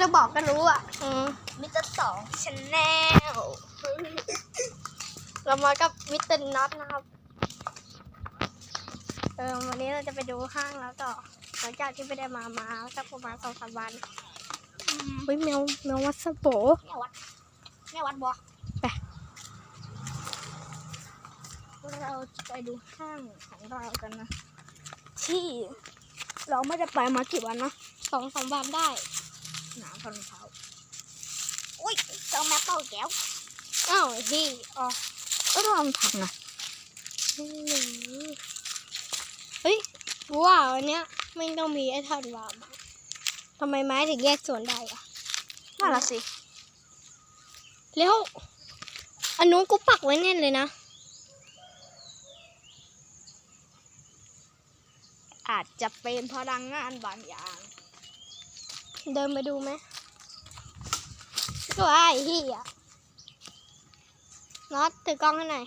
ต้องบอกก็รู้อะ อืมมิสเตอร์สองชาแนลเรามากับมิสเตอร์น็อตนะครับ เออวันนี้เราจะไปดูห้างแล้วต่อ หลังจากที่ไม่ได้มา มาสักประมาณสองสามวันเฮ้ยแมวแมววัดสะโปแม่วัดแม่วัดบอไป เราจะไปดูห้างของเรากันนะ ที่เราไม่ได้ไปมากี่วันเนาะสองสามวันได้ หนาวพันเท้าอุ้ยเจ้าแม่เป่าแก้วอ้าวไอ้พี่อ๋อก็ลองทำนะอืมเฮ้ยว้าวอันเนี้ยไม่ต้องมีไอ้ทันวามทำไมไม้ถึงแยกส่วนได้อะนั่นละสิแล้วอันนู้นกูปักไว้แน่นเลยนะ อาจจะเป็นพลังงานบางอย่าง เดินไปดูไหมก็ไอ้ที่อะน็อตถือกล้องให้หน่อย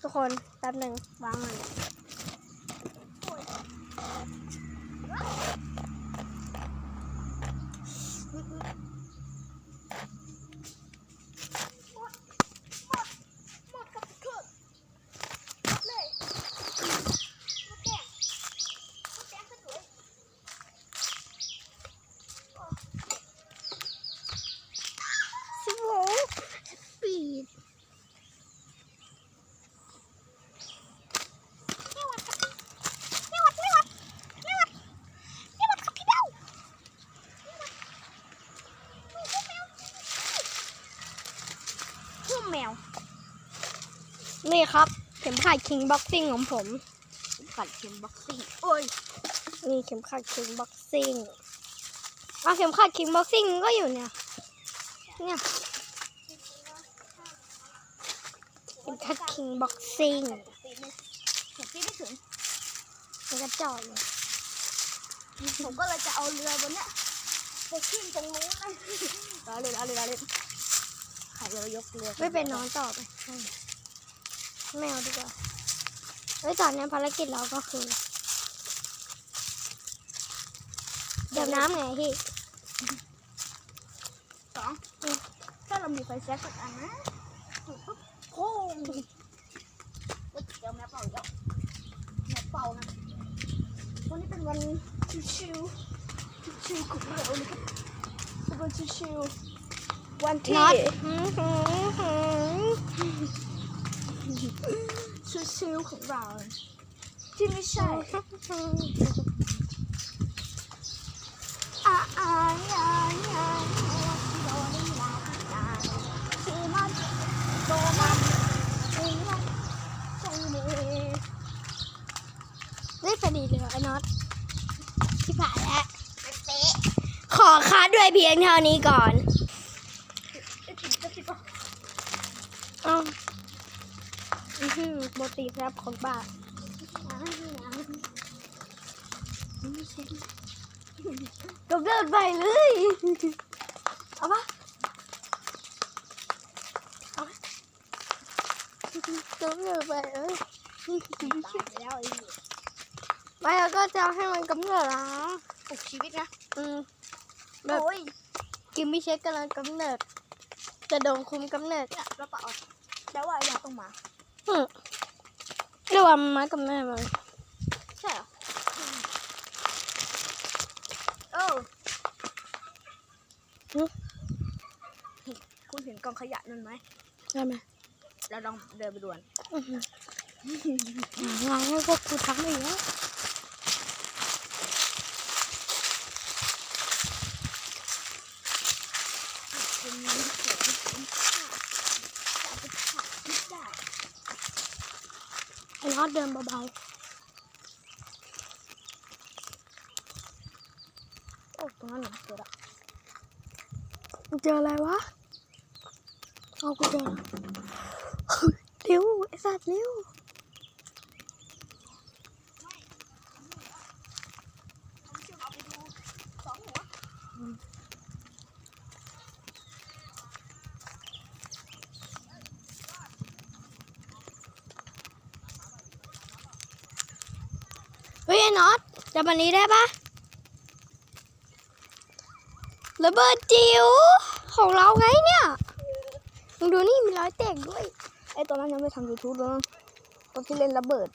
ทุกคนแป๊บหนึ่งวางมันสิ นี่ครับ เข็มขัดคิงบ็อกซิ่งของผมขัดเข็มบ็อกซิ่งโอ้ยนี่เข็มขัดคิงบ็อกซิ่งเอาเข็มขัดคิงบ็อกซิ่งก็อยู่เนี่ย เนี่ยเข็มขัดคิงบ็อกซิ่งตีไม่เห็นตีไม่ถึงมันก็จอดอยู่ผมก็เลยจะเอาเรือบนเนี้ยไปขึ้นตรงนู้นนะเอาเลยเอาเลยเอาเลยใครเรายกเรือไม่เป็นน้องต่อไป ไม่เอาดีกว่าเฮ้ยตอนนี้ภารกิจเราก็คือเดิมน้ำไงพี่สองถ้าเรามีไฟแช็กสักอันนะปุ๊บโค้งเฮ้ยเดี๋ยวแม่เป่าเดี๋ยวแม่เป่านะวันนี้เป็นวันชิวๆชิวๆของเรานะครับเป็นวันชิวๆวันที่ ชิวๆของเรา ที่ไม่ใช่อาอ่าอ่าอ่าโดนลาอ่าที่มันโดนมันที่มันตรงนี้นี่พอดีเลยไอ้น็อตที่ผ่านแล้วไม่เป๊ะขอคัดด้วยเพียงเท่านี้ก่อน ไอ้ติดจะติดปะ เอ้า อื้อหือโบตีแรบของบ้าอ่าอ่าไม่ใช่ก็เดินไปเลย เอาปะเอาปะก็เดินไปเอ้ยตายแล้วไอ้เหี้ยไม่แล้วก็จะให้มันกำเนิดนะปลุกชีวิตนะ อืมแบบโอ้ยกิมมี่เช็คกำลังกำเนิด จะโดนคุมกำเนิดเนี่ยเราเปล่าแปลว่าไอ้ดาต้องมาอืม เรียกว่ามันมากำเนิดเลยใช่เหรอเออคุณเห็นกองขยะนั่นไหมใช่ไหมเราลองเดินไปด่วนอื้อหือหางานให้พวกกูทำอีกแล้ว คุณมีเสียงคุณค่าเอาไปขายไม่ได้ ไอ้น็เดินเบาๆ โอ้ตรงนั้นเหรอเจอละเจออะไรวะ เอากูเจอละเฮ้ยเร็วไอ้สัตว์เร็ว ผมเชื่อเอาไปดูสองหัว เฮ้ยไอ้น็อตจับอันนี้ได้ปะระเบิดจิ๋วของเราไงเนี่ยมึงดูนี่มีรอยแตกด้วย ไอ้ตอนนั้นยังไม่ทำยูทูบเลยนะตอนที่เล่นระเบิด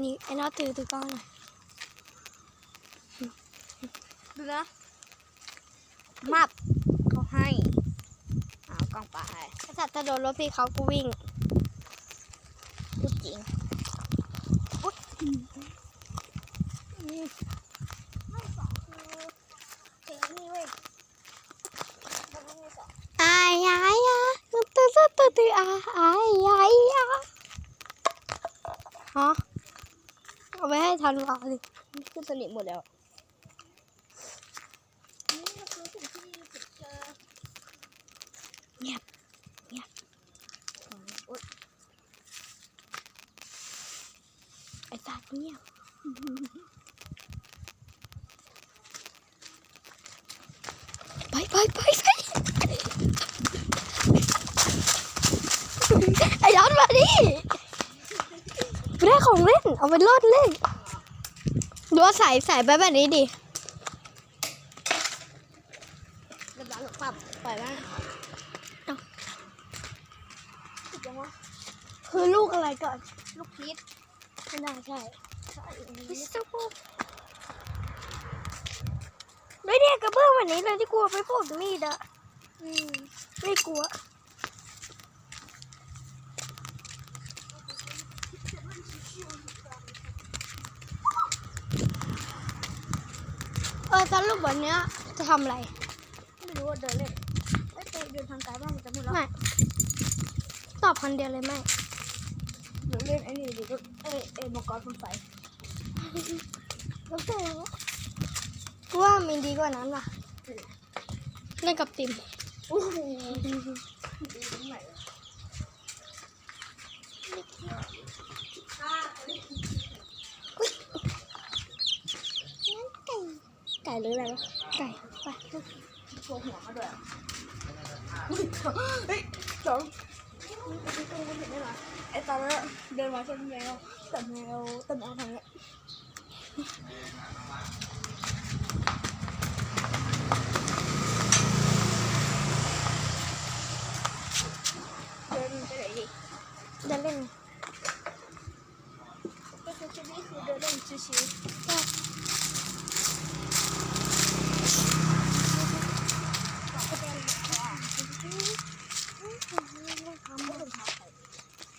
นี่ไอ้น็อตถือถือกล้องหน่อยดูนะมับเขาให้เอากล้องไปไอ้สัตว์ถ้าโดนรถพี่เขากูวิ่งพูดจริงอุ๊ยนี่ ไม่สองคือเพลงนี่เว้ยมันไม่มีสองอายายยาตื่นตื่นตื่นตื่นอายอายายยาฮะเอาไปให้ทันวาเลยขึ้นสนิทหมดแล้วนี่ก็คือสิ่งที่เจอเงียบเงียบอืมอุ๊ยไอ้สัตว์เงียบ ไปไปไปไปไอ้ยอดมาดิไม่ได้ของเล่น เอาไปโลดเล่นดูว่าใส่ใส่ไปแบบนี้ดิเรียบร้อยแล้วปรับปล่อยแล้วติดยังวะคือลูกอะไรก่อน ลูกพีชไม่น่าใช่ใช่ พิซซ่าไม่เนี่ยกระเบื้องแบบนี้เลยที่กลัวไปปลูกมีดอะอืมไม่กลัวเออสรุปวันเนี้ยจะทำอะไร ไม่รู้ว่าเดินเล่นเอ้ยไปเดินทางไกลบ้างมันจะมืดแล้วไม่ตอบคนเดียวเลยไม่เดี๋ยวเล่นไอ้นี่ดิก็เอ้ยเอ้ยมังกรพ่นไฟแล้วแต่ กูว่ามีดีกว่านั้นว่ะเล่นกับติมโอ้โหดีตรงไหนวะไก่หรืออะไรวะไก่ไปโชว์หัวมาด้วยเฮ้ยจองไอ้ตรงมันเห็นได้ไหมไอ้ตอนนั้นเดินมาใช่ไหมแมวแต่แมวแต่แมวทางเนี้ย เดินไปไหนดิจะเล่นก็คือชีวิตคือเดินเล่นชิวๆ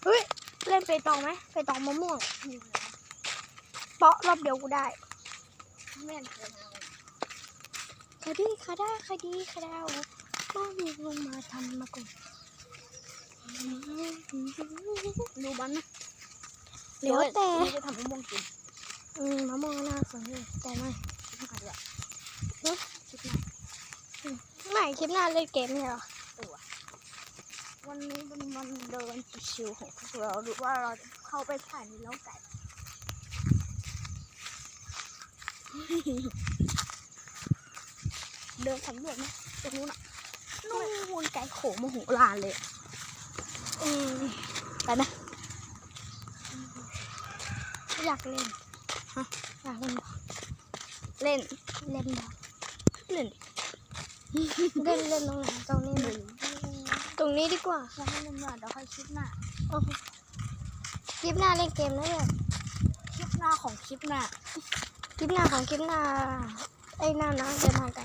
เฮ้ย เล่นไปตองไหมไปตองมะม่วงเปาะรอบเดียวกูได้ แม่นเกินเคดีคด้คดีคดาวบ้านลงมาทำมาก่อนดูมันนะเดี๋ยวแต่ไม่ได้ทำมะม่วงกินอืมมะม่วงน่าสนใจแต่ไม่ไม่ขายด้วยไม่คลิปหน้าเล่นเกมเหรอตัววันนี้เป็นวันเดินชิวๆของพวกเราหรือว่าเราเข้าไปถ่ายในเล้าไก่ เดินสำรวจไหมตรงนู้นอะนู่นไก่โขงมโหฬารเลยอืมไปไหมอยากเล่นฮะอยากเล่นบอลเล่นเล่นบอลเล่นเล่นเล่นตรงไหนตรงนี้ไหมตรงนี้ดีกว่ายังไม่เล่นว่าเดี๋ยวค่อยคลิปหน้าโอ้โหคลิปหน้าเล่นเกมนะเนี่ยคลิปหน้าของคลิปหน้าคลิปหน้าของคลิปหน้าไอ้หน้านะเดินทางไกล